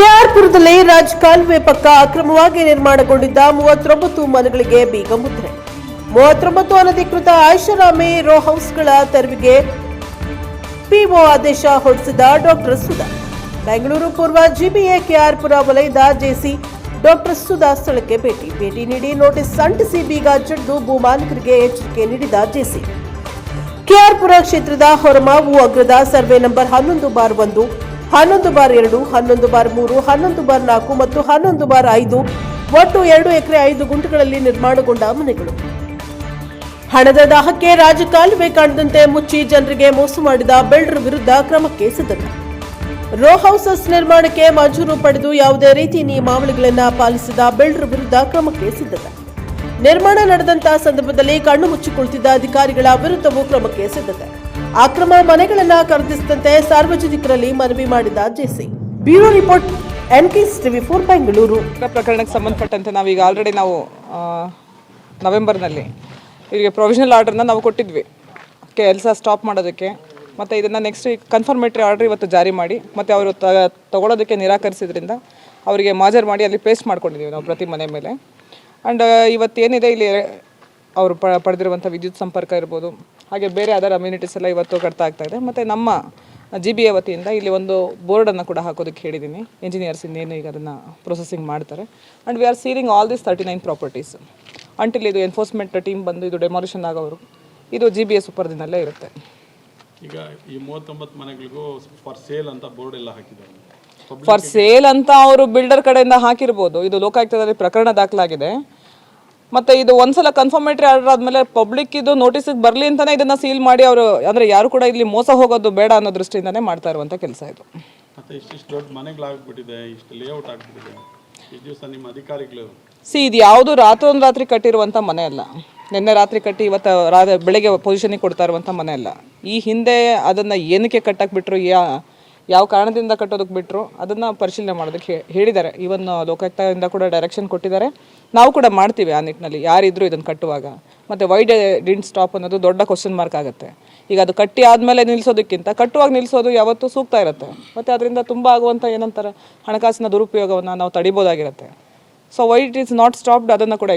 ಕೆಆರ್ಪುರದಲ್ಲಿ ರಾಜ್ ಕಾಲುವೆ ಪಕ್ಕ ಅಕ್ರಮವಾಗಿ ನಿರ್ಮಾಣಗೊಂಡಿದ್ದ ಮೂವತ್ತೊಂಬತ್ತು ಮನೆಗಳಿಗೆ ಬೀಗ ಮುದ್ರೆ. ಮೂವತ್ತೊಂಬತ್ತು ಅನಧಿಕೃತ ಐಷಾರಾಮಿ ರೋ ಹೌಸ್ಗಳ ತೆರವಿಗೆ ಪಿಒ ಆದೇಶ ಹೊರಡಿಸಿದ ಡಾಕ್ಟರ್ ಸುಧಾ. ಬೆಂಗಳೂರು ಪೂರ್ವ ಜಿಬಿಎ ಕೆಆರ್ಪುರ ವಲಯದ ಜೆಸಿ ಡಾಕ್ಟರ್ ಸುಧಾ ಸ್ಥಳಕ್ಕೆ ಭೇಟಿ. ಭೇಟಿ ನೀಡಿ ನೋಟಿಸ್ ಅಂಟಿಸಿ ಬೀಗ ಜಡ್ದು ಭೂಮಾಲೀಕರಿಗೆ ಎಚ್ಚರಿಕೆ ನೀಡಿದ ಜೆಸಿ. ಕೆಆರ್ಪುರ ಕ್ಷೇತ್ರದ ಹೊರಮಾವು ಅಗ್ರದ ಸರ್ವೆ ನಂಬರ್ ಹನ್ನೊಂದು ಬಾರ್ ಒಂದು. ಹನ್ನೊಂದು ಬಾರ್ ಎರಡು, ಹನ್ನೊಂದು ಬಾರ್ ಮೂರು, ಹನ್ನೊಂದು ಬಾರ್ ನಾಲ್ಕು ಮತ್ತು ಹನ್ನೊಂದು ಬಾರ್ ಐದು ಒಟ್ಟು ಎರಡು ಎಕರೆ ಐದು ಗುಂಟುಗಳಲ್ಲಿ ನಿರ್ಮಾಣಗೊಂಡ ಮನೆಗಳು. ಹಣದ ದಾಹಕ್ಕೆ ರಾಜಕಾಲುವೆ ಕಾಣದಂತೆ ಮುಚ್ಚಿ ಜನರಿಗೆ ಮೋಸ ಮಾಡಿದ ಬಿಲ್ಡರ್ ವಿರುದ್ಧ ಕ್ರಮಕ್ಕೆ ಸಿದ್ಧತೆ. ರೋ ಹೌಸಸ್ ನಿರ್ಮಾಣಕ್ಕೆ ಮಂಜೂರು ಪಡೆದು ಯಾವುದೇ ರೀತಿ ನಿಯಮಾವಳಿಗಳನ್ನು ಪಾಲಿಸಿದ ಬಿಲ್ಡರ್ ವಿರುದ್ಧ ಕ್ರಮಕ್ಕೆ ಸಿದ್ಧತೆ. ನಿರ್ಮಾಣ ನಡೆದಂತಹ ಸಂದರ್ಭದಲ್ಲಿ ಕಣ್ಣು ಮುಚ್ಚಿ ಕುಳಿತಿದ್ದ ಅಧಿಕಾರಿಗಳ ವಿರುದ್ಧವೂ ಕ್ರಮಕ್ಕೆ ಸಿದ್ಧತೆ. ಅಕ್ರಮ ಮನೆಗಳನ್ನ ಖರೀದಿಸಿದಂತೆ ಸಾರ್ವಜನಿಕರಲ್ಲಿ ಮನವಿ ಮಾಡಿದ ಜೆಸಿ. ಬ್ಯೂರೋ ರಿಪೋರ್ಟ್ ಎನ್ಕೆಸ್ ಟಿವಿ ಫೋರ್ ಬೆಂಗಳೂರು. ಪ್ರಕರಣಕ್ಕೆ ಸಂಬಂಧಪಟ್ಟಂತೆ ನಾವೀಗ ಆಲ್ರೆಡಿ ನಾವು ನವೆಂಬರ್ನಲ್ಲಿ ಇವರಿಗೆ ಪ್ರೊವಿಷನಲ್ ಆರ್ಡರ್ನ ನಾವು ಕೊಟ್ಟಿದ್ವಿ. ಕೆಲಸ ಸ್ಟಾಪ್ ಮಾಡೋದಕ್ಕೆ. ಮತ್ತು ಇದನ್ನು ನೆಕ್ಸ್ಟ್ ಕನ್ಫರ್ಮೇಟ್ರಿ ಆರ್ಡರ್ ಇವತ್ತು ಜಾರಿ ಮಾಡಿ, ಮತ್ತು ಅವರು ತ ತಗೊಳ್ಳೋದಕ್ಕೆ ನಿರಾಕರಿಸಿದ್ರಿಂದ ಅವರಿಗೆ ಮಾಜರ್ ಮಾಡಿ ಅಲ್ಲಿ ಪೇಸ್ಟ್ ಮಾಡ್ಕೊಂಡಿದ್ದೀವಿ ನಾವು ಪ್ರತಿ ಮನೆ ಮೇಲೆ. ಆ್ಯಂಡ್ ಇವತ್ತೇನಿದೆ ಇಲ್ಲಿ ಅವರು ಪ ಪಡೆದಿರುವಂಥ ವಿದ್ಯುತ್ ಸಂಪರ್ಕ ಇರ್ಬೋದು ಹಾಗೆ ಬೇರೆ ಅದರ ಅಮ್ಯುನಿಟೀಸ್ ಎಲ್ಲ ಇವತ್ತು ಕಟ್ತಾ ಆಗ್ತಾ ಇದೆ. ಮತ್ತು ನಮ್ಮ ಜಿ ಬಿ ಎ ವತಿಯಿಂದ ಇಲ್ಲಿ ಒಂದು ಬೋರ್ಡನ್ನು ಕೂಡ ಹಾಕೋದಕ್ಕೆ ಹೇಳಿದ್ದೀನಿ. ಇಂಜಿನಿಯರ್ಸ್ ಇನ್ನೇನು ಈಗ ಅದನ್ನು ಪ್ರೊಸೆಸಿಂಗ್ ಮಾಡ್ತಾರೆ. And we are sealing all this thirty nine properties until ಇದು ಎನ್ಫೋರ್ಸ್ಮೆಂಟ್ ಟೀಮ್ ಬಂದು ಇದು ಡೆಮಾಲಿಷನ್ ಆಗೋರು ಇದು ಜಿ ಬಿ ಎ ಸೂಪರ್ದಿನಲ್ಲೇ ಇರುತ್ತೆ. ಈಗ ಈ ಮೂವತ್ತೊಂಬತ್ತು ಮನೆಗಳಿಗೂ ಫಾರ್ ಸೇಲ್ ಅಂತ ಬೋರ್ಡ್ ಎಲ್ಲ ಹಾಕಿದ್ದಾರೆ. ಫಾರ್ ಸೇಲ್ ಅಂತ ಅವರು ಬಿಲ್ಡರ್ ಕಡೆಯಿಂದ ಹಾಕಿರ್ಬೋದು. ಇದು ಲೋಕಾಯುಕ್ತದಲ್ಲಿ ಪ್ರಕರಣ ದಾಖಲಾಗಿದೆ. ಮತ್ತು ಇದು ಒಂದ್ಸಲ ಕನ್ಫರ್ಮೇಟರಿ ಆರ್ಡರ್ ಆದ್ಮೇಲೆ ಪಬ್ಲಿಕ್ ಇದು ನೋಟಿಸಿಗೆ ಬರಲಿ ಅಂತಾನೆ ಇದನ್ನ ಸೀಲ್ ಮಾಡಿ ಅವರು ಅಂದ್ರೆ ಯಾರು ಕೂಡ ಇಲ್ಲಿ ಮೋಸ ಹೋಗೋದು ಬೇಡ ಅನ್ನೋ ದೃಷ್ಟಿಯಿಂದಾನೇ ಮಾಡ್ತಾ ಇರುವಂತ ಕೆಲಸ ಇದು. ಮತ್ತೆ ಇಷ್ಟಿಷ್ಟು ದೊಡ್ಡ ಮನೆಗಳಾಗ್ಬಿಟ್ಟಿದೆ ಇಷ್ಟು ಲೇಔಟ್ ಆಗ್ಬಿಟ್ಟಿದೆ. ಇಷ್ಟು ದಿವಸ ನಿಮ್ಮ ಅಧಿಕಾರಿಗಳು ಸಿ ಇದು ಯಾವುದು ರಾತ್ರೊಂದು ರಾತ್ರಿ ಕಟ್ಟಿರುವಂಥ ಮನೆ ಅಲ್ಲ. ನಿನ್ನೆ ರಾತ್ರಿ ಕಟ್ಟಿ ಇವತ್ತು ರಾ ಬೆಳಗ್ಗೆ ಪೊಸಿಷನಿಗೆ ಕೊಡ್ತಾ ಇರುವಂಥ ಮನೆ ಅಲ್ಲ. ಈ ಹಿಂದೆ ಅದನ್ನು ಏನಕ್ಕೆ ಕಟ್ಟಕ್ಕೆ ಬಿಟ್ರು ಯಾ ಯಾವ ಕಾರಣದಿಂದ ಕಟ್ಟೋದಕ್ಕೆ ಬಿಟ್ಟರು ಅದನ್ನು ಪರಿಶೀಲನೆ ಮಾಡೋದಕ್ಕೆ ಹೇಳಿದ್ದಾರೆ. ಈವನ್ ಲೋಕಾಯುಕ್ತದಿಂದ ಕೂಡ ಡೈರೆಕ್ಷನ್ ಕೊಟ್ಟಿದ್ದಾರೆ. ನಾವು ಕೂಡ ಮಾಡ್ತೀವಿ ಆ ನಿಟ್ಟಿನಲ್ಲಿ. ಯಾರಿದ್ರು ಇದನ್ನು ಕಟ್ಟುವಾಗ. ಮತ್ತು ವೈ ಡಿಂಟ್ ಸ್ಟಾಪ್ ಅನ್ನೋದು ದೊಡ್ಡ ಕ್ವಶನ್ ಮಾರ್ಕ್ ಆಗುತ್ತೆ. ಈಗ ಅದು ಕಟ್ಟಿ ಆದಮೇಲೆ ನಿಲ್ಲಿಸೋದಕ್ಕಿಂತ ಕಟ್ಟುವಾಗ ನಿಲ್ಲಿಸೋದು ಯಾವತ್ತೂ ಸೂಕ್ತ ಇರುತ್ತೆ. ಮತ್ತು ಅದರಿಂದ ತುಂಬ ಆಗುವಂಥ ಏನಂತಾರೆ? ಹಣಕಾಸಿನ ದುರುಪಯೋಗವನ್ನು ನಾವು ತಡಿಬೋದಾಗಿರುತ್ತೆ. So what is not stopped ಅದನ್ನು ಕೂಡ